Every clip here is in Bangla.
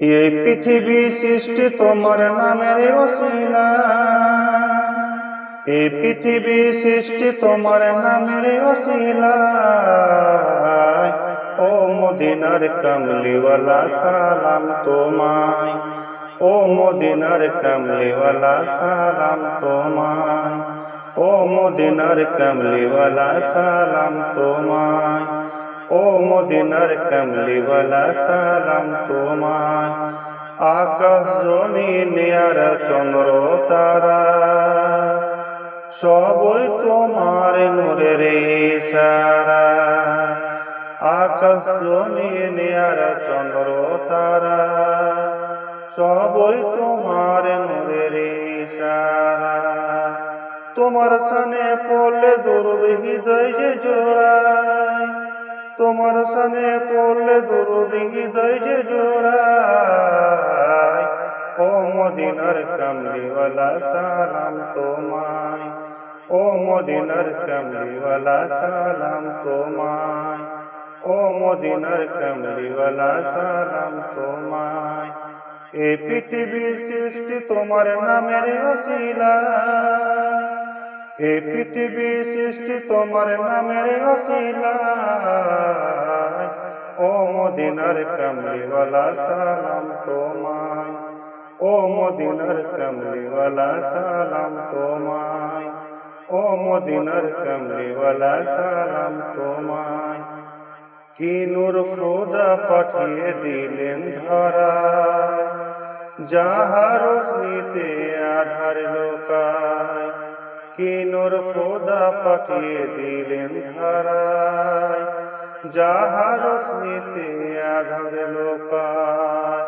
এই পৃথিবী সৃষ্টি তোমার নামের ওসিলা। এই পৃথিবী সৃষ্টি তোমার নামের ওসিলা। ও মদিনার কামলিওয়ালা, সালাম তোমায়। ও মদিনার কামলিওয়ালা, সালাম তোমায়। ও মদিনার কামলিওয়ালা, সালাম তোমায়। ও মদিনার কামলিওয়ালা, সালাম তোমায় আকাশ জমিন আর চন্দ্র তারা। সবই তোমার নূরের সারা আকাশ জমিন আর চন্দ্র তারা। সবই তোমার নূরের সারা তোমার সানে পড়লে দুর্দ হৃদয় যে জোড়ায় তোমার সানে পড়লে দুরুদ হৃদয় যে জোড়ায়, ও মদিনার কামলিওয়ালা সালাম তোমায়, ও মদিনার কামলিওয়ালা সালাম তোমায়, ও মদিনার কামলিওয়ালা সালাম তোমায়। এ পৃথিবী সৃষ্টি তোমার নামের ওসিলা। এ পৃথিবী সৃষ্টি তোমার নামের ও মদিনার কামলিওয়ালা, সালাম তোমায়। ও মদিনার কামলিওয়ালা, সালাম তোমায়। ও মদিনার কামলিওয়ালা, সালাম তোমায়। কি নূর খোদা পাঠিয়ে দিলেন ধরা। যাহার স্মৃতে আধার লোকায় কি নূর খোদা পাঠিয়ে দিলেন ধারায় যাহার স্মৃতে আধার লোকায়।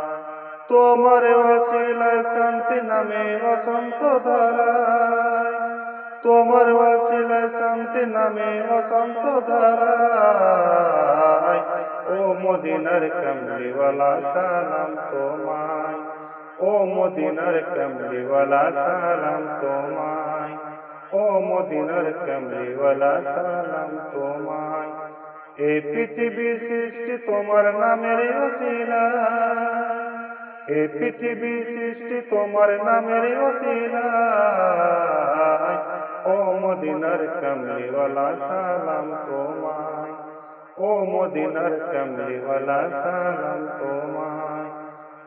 তোমার ওয়াসিলায় শান্তি নামে বসন্ত ধারায়। তোমার ওয়াসিলায় শান্তি নামে বসন্ত ধারায়। ও মদিনার কামলিওয়ালা, সালাম তোমায়। ও মদিনার কামলিওয়ালা, সালাম তোমায়। ও মদিনার কামলিওয়ালা সালাম তোমায়। এই পৃথিবী সৃষ্টি তোমার নামের ওসিলা। এই পৃথিবী সৃষ্টি তোমার নামের ওসিলা। ও মদিনার কামলিওয়ালা সালাম তোমায়। ও মদিনার কামলিওয়ালা সালাম তোমায়।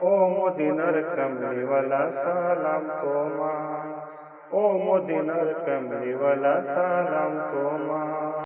ও মদিনার কামলিওয়ালা সালাম তোমায়। ও মদিনার কামলিওয়ালা সালাম তোমায়